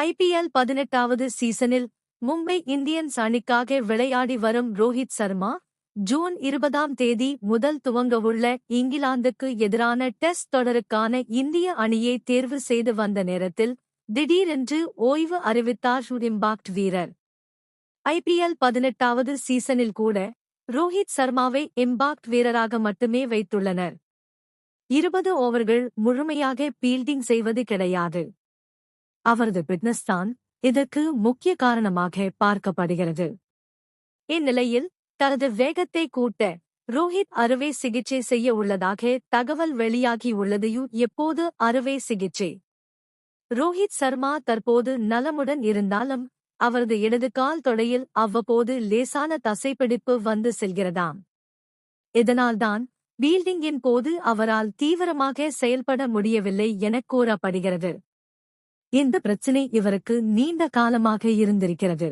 IPL பதினெட்டாவது சீசனில் Mumbai Indians அணிக்காக விளையாடி வரும் ரோஹித் சர்மா ஜூன் இருபதாம் தேதி முதல் துவங்கவுள்ள இங்கிலாந்துக்கு எதிரான டெஸ்ட் தொடருக்கான இந்திய அணியை தேர்வு செய்து வந்த நேரத்தில் திடீரென்று ஓய்வு அறிவித்தார் இம்பாக்ட் வீரர். ஐபிஎல் பதினெட்டாவது சீசனில் கூட ரோஹித் சர்மாவை இம்பாக்ட் வீரராக மட்டுமே வைத்துள்ளனர். இருபது ஓவர்கள் முழுமையாக பீல்டிங் செய்வது கிடையாது. அவரது பிட்னஸ் தான் இதற்கு முக்கிய காரணமாக பார்க்கப்படுகிறது. இந்நிலையில் தனது வேகத்தை கூட்ட ரோஹித் அறுவை சிகிச்சை செய்ய உள்ளதாக தகவல் வெளியாகியுள்ளதையும் எப்போது அறுவை சிகிச்சை? ரோஹித் சர்மா தற்போது நலமுடன் இருந்தாலும் அவரது இடது கால் தொடையில் அவ்வப்போது லேசான தசைப்பிடிப்பு வந்து செல்கிறதாம். இதனால்தான் பீல்டிங்கின் போது அவரால் தீவிரமாக செயல்பட முடியவில்லை எனக் கூறப்படுகிறது. இந்த பிரச்சினை இவருக்கு நீண்ட காலமாக இருந்திருக்கிறது.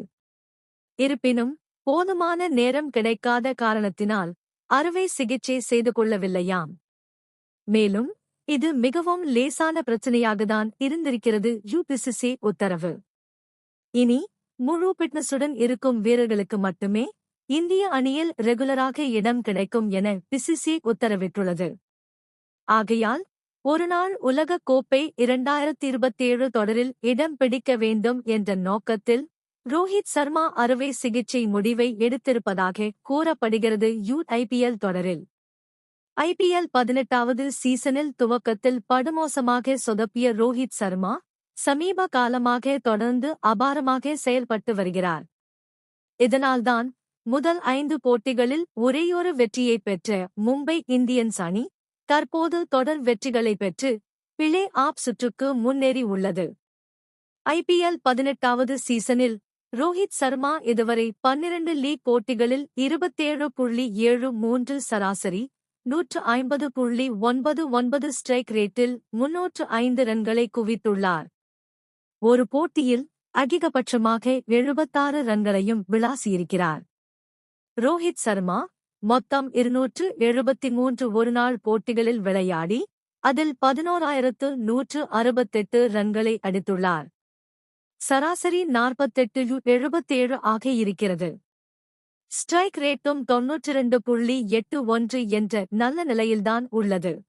இருப்பினும் போதுமான நேரம் கிடைக்காத காரணத்தினால் அறுவை சிகிச்சை செய்து கொள்ளவில்லையாம். மேலும் இது மிகவும் லேசான பிரச்சனையாகத்தான் இருந்திருக்கிறது யூபிசிசி உத்தரவு. இனி முழு பிட்னஸுடன் இருக்கும் வீரர்களுக்கு மட்டுமே இந்திய அணியில் ரெகுலராக இடம் கிடைக்கும் என பிசிசி உத்தரவிட்டுள்ளது. ஆகையால் ஒருநாள் உலக கோப்பை இரண்டாயிரத்தி இருபத்தேழு தொடரில் இடம் பிடிக்க வேண்டும் என்ற நோக்கத்தில் ரோஹித் சர்மா அறுவை சிகிச்சை முடிவை எடுத்திருப்பதாக கூறப்படுகிறது யூ ஐபிஎல் தொடரில். ஐபிஎல் பதினெட்டாவது சீசனில் துவக்கத்தில் படுமோசமாக சொதப்பிய ரோஹித் சர்மா சமீப காலமாக தொடர்ந்து அபாரமாக செயல்பட்டு வருகிறார். இதனால்தான் முதல் ஐந்து போட்டிகளில் ஒரேயொரு வெற்றியை பெற்ற மும்பை இந்தியன்ஸ் அணி தற்போது தொடர் வெற்றிகளை பெற்று பிளே ஆப் சுற்றுக்கு முன்னேறி உள்ளது. ஐபிஎல் பதினெட்டாவது சீசனில் ரோஹித் சர்மா இதுவரை பன்னிரண்டு லீக் போட்டிகளில் இருபத்தேழு புள்ளி ஏழு மூன்று சராசரி நூற்று ஐம்பது புள்ளி ஒன்பது ஒன்பது ஸ்ட்ரைக் ரேட்டில் முன்னூற்று ஐந்து ரன்களை குவித்துள்ளார். ஒரு போட்டியில் அதிகபட்சமாக எழுபத்தாறு ரன்களையும் விளாசியிருக்கிறார் ரோஹித் சர்மா மொத்தம் இருநூற்று எழுபத்தி மூன்று ஒருநாள் போட்டிகளில் விளையாடி அதில் பதினோராயிரத்து நூற்று அறுபத்தெட்டு ரன்களை அடித்துள்ளார். சராசரி நாற்பத்தெட்டு எழுபத்தேழு ஆக இருக்கிறது. ஸ்ட்ரைக் ரேட்டும் தொன்னூற்றி இரண்டு புள்ளி எட்டு ஒன்று என்ற நல்ல நிலையில்தான் உள்ளது.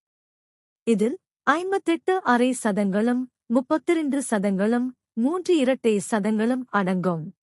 இதில் ஐம்பத்தெட்டு அரை சதங்களும் முப்பத்திரண்டு சதங்களும் மூன்று இரட்டை சதங்களும் அடங்கும்.